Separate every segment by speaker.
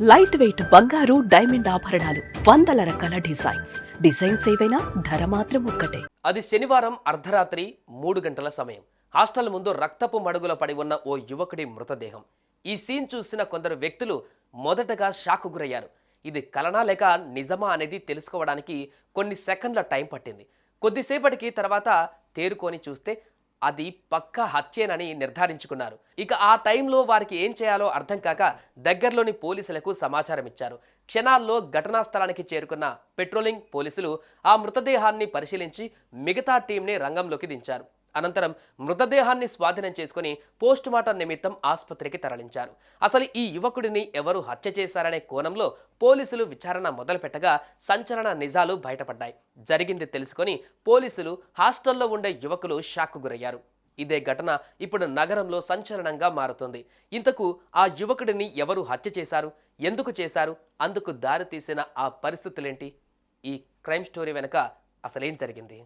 Speaker 1: Light weight బంగారు diamond ఆభరణాలు వందల రకాల డిజైన్స్ డిజైన్స్ ఏవైనా ధర మాత్రం ఒక్కటే.
Speaker 2: అది శనివారం అర్ధరాత్రి మూడు గంటల సమయం. హాస్టల్ ముందు రక్తపు మడుగుల పడి ఉన్న ఓ యువకుడి మృతదేహం. ఈ సీన్ చూసిన కొందరు వ్యక్తులు మొదటగా షాకు గురయ్యారు. ఇది కలనా లేక నిజమా అనేది తెలుసుకోవడానికి కొన్ని సెకండ్ల టైం పట్టింది. కొద్దిసేపటికి తర్వాత తేరుకొని చూస్తే అది పక్కా హత్యేనని నిర్ధారించుకున్నారు. ఇక ఆ టైంలో వారికి ఏం చేయాలో అర్థం కాక దగ్గరలోని పోలీసులకు సమాచారం ఇచ్చారు. క్షణాల్లో ఘటనా స్థలానికి చేరుకున్న పెట్రోలింగ్ పోలీసులు ఆ మృతదేహాన్ని పరిశీలించి మిగతా టీంని రంగంలోకి దించారు. అనంతరం మృతదేహాన్ని స్వాధీనం చేసుకుని పోస్టుమార్టం నిమిత్తం ఆసుపత్రికి తరలించారు. అసలు ఈ యువకుడిని ఎవరు హత్య చేశారనే కోణంలో పోలీసులు విచారణ మొదలుపెట్టగా సంచలన నిజాలు బయటపడ్డాయి. జరిగింది తెలుసుకొని పోలీసులు హాస్టల్లో ఉండే యువకులు షాక్కు గురయ్యారు. ఇదే ఘటన ఇప్పుడు నగరంలో సంచలనంగా మారుతుంది. ఇంతకు ఆ యువకుడిని ఎవరు హత్య చేశారు? ఎందుకు చేశారు? అందుకు దారి తీసిన ఆ పరిస్థితులేంటి? ఈ క్రైమ్ స్టోరీ వెనుక అసలేం జరిగింది?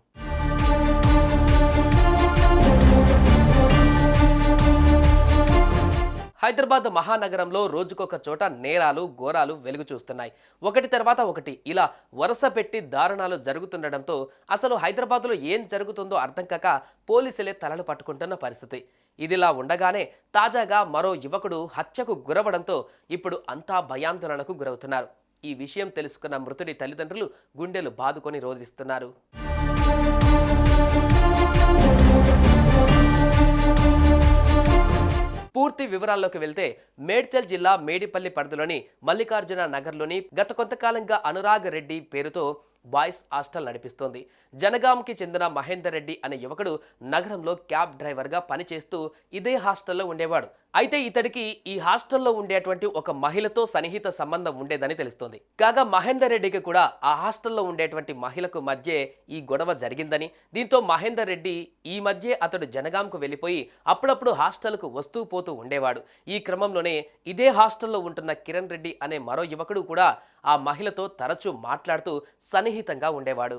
Speaker 2: హైదరాబాద్ మహానగరంలో రోజుకొక చోట నేరాలు ఘోరాలు వెలుగు చూస్తున్నాయి. ఒకటి తర్వాత ఒకటి ఇలా వరుస పెట్టి దారుణాలు జరుగుతుండడంతో అసలు హైదరాబాద్లో ఏం జరుగుతుందో అర్థం కాక పోలీసులే తలలు పట్టుకుంటున్న పరిస్థితి. ఇదిలా ఉండగానే తాజాగా మరో యువకుడు హత్యకు గురవడంతో ఇప్పుడు అంతా భయాందోళనకు గురవుతున్నారు. ఈ విషయం తెలుసుకున్న మృతుడి తల్లిదండ్రులు గుండెలు బాదుకొని రోధిస్తున్నారు. పూర్తి వివరాల్లోకి వెళ్తే మేడ్చల్ జిల్లా మేడిపల్లి పరిధిలోని మల్లికార్జున నగర్లోని గత కొంతకాలంగా అనురాగ్ రెడ్డి పేరుతో బాయ్స్ హాస్టల్ నడిపిస్తోంది. జనగాంకి చెందిన మహేందర్ రెడ్డి అనే యువకుడు నగరంలో క్యాబ్ డ్రైవర్గా పనిచేస్తూ ఇదే హాస్టల్లో ఉండేవాడు. అయితే ఇతడికి ఈ హాస్టల్లో ఉండేటువంటి ఒక మహిళతో సన్నిహిత సంబంధం ఉండేదని తెలుస్తోంది. కాగా మహేందర్ రెడ్డికి కూడా ఆ హాస్టల్లో ఉండేటువంటి మహిళకు మధ్య ఈ గొడవ జరిగిందని దీంతో మహేందర్ రెడ్డి ఈ మధ్య అతడు జనగాంకు వెళ్ళిపోయి అప్పుడప్పుడు హాస్టల్కు వస్తూ పోతూ ఉండేవాడు. ఈ క్రమంలోనే ఇదే హాస్టల్లో ఉంటున్న కిరణ్ రెడ్డి అనే మరో యువకుడు కూడా ఆ మహిళతో తరచూ మాట్లాడుతూ సన్నిహితంగా ఉండేవాడు.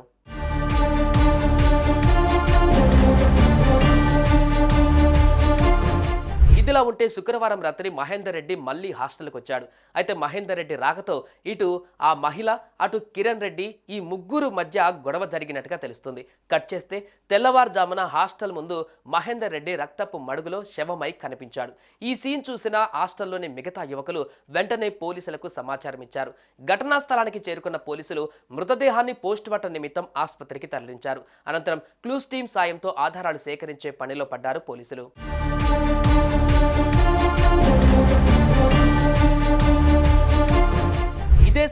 Speaker 2: ఇదిలా ఉంటే శుక్రవారం రాత్రి మహేందర్ రెడ్డి మళ్ళీ హాస్టల్కి వచ్చాడు. అయితే మహేందర్ రెడ్డి రాకతో ఇటు ఆ మహిళ అటు కిరణ్ రెడ్డి ఈ ముగ్గురు మధ్య గొడవ జరిగినట్టుగా తెలుస్తుంది. కట్ చేస్తే తెల్లవారుజామున హాస్టల్ ముందు మహేందర్ రెడ్డి రక్తపు మడుగులో శవమై కనిపించాడు. ఈ సీన్ చూసిన హాస్టల్లోని మిగతా యువకులు వెంటనే పోలీసులకు సమాచారం ఇచ్చారు. ఘటనా స్థలానికి చేరుకున్న పోలీసులు మృతదేహాన్ని పోస్టుమార్టం నిమిత్తం ఆసుపత్రికి తరలించారు. అనంతరం క్లూస్ టీం సాయంతో ఆధారాలు సేకరించే పనిలో పడ్డారు పోలీసులు.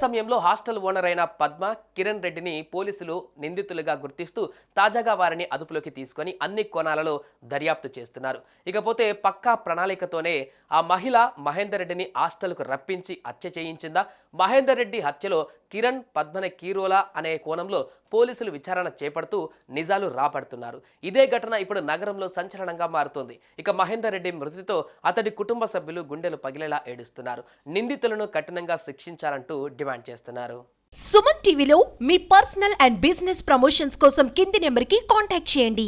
Speaker 2: సమయంలో హాస్టల్ ఓనర్ అయిన పద్మ కిరణ్ రెడ్డిని పోలీసులు నిందితులుగా గుర్తిస్తూ తాజాగా వారిని అదుపులోకి తీసుకొని అన్ని కోణాలలో దర్యాప్తు చేస్తున్నారు. ఇకపోతే పక్కా ప్రణాళికతోనే ఆ మహిళ మహేందర్ రెడ్డిని హాస్టల్కు రప్పించి హత్య చేయించిందా? మహేందర్ రెడ్డి హత్యలో కిరణ్ పద్మన కీరోలా అనే కోణంలో పోలీసులు విచారణ చేపడుతూ నిజాలు రాబడుతున్నారు. ఇదే ఘటన ఇప్పుడు నగరంలో సంచలనంగా మారుతోంది. ఇక మహేందర్ రెడ్డి మృతితో అతడి కుటుంబ సభ్యులు గుండెలు పగిలేలా ఏడుస్తున్నారు. నిందితులను కఠినంగా శిక్షించాలంటూ డిమాండ్. డిమాండ్ చేస్తున్నారు.
Speaker 3: సుమన్ టీవీలో మీ పర్సనల్ అండ్ బిజినెస్ ప్రమోషన్స్ కోసం కింది నెంబర్కి కాంటాక్ట్ చేయండి.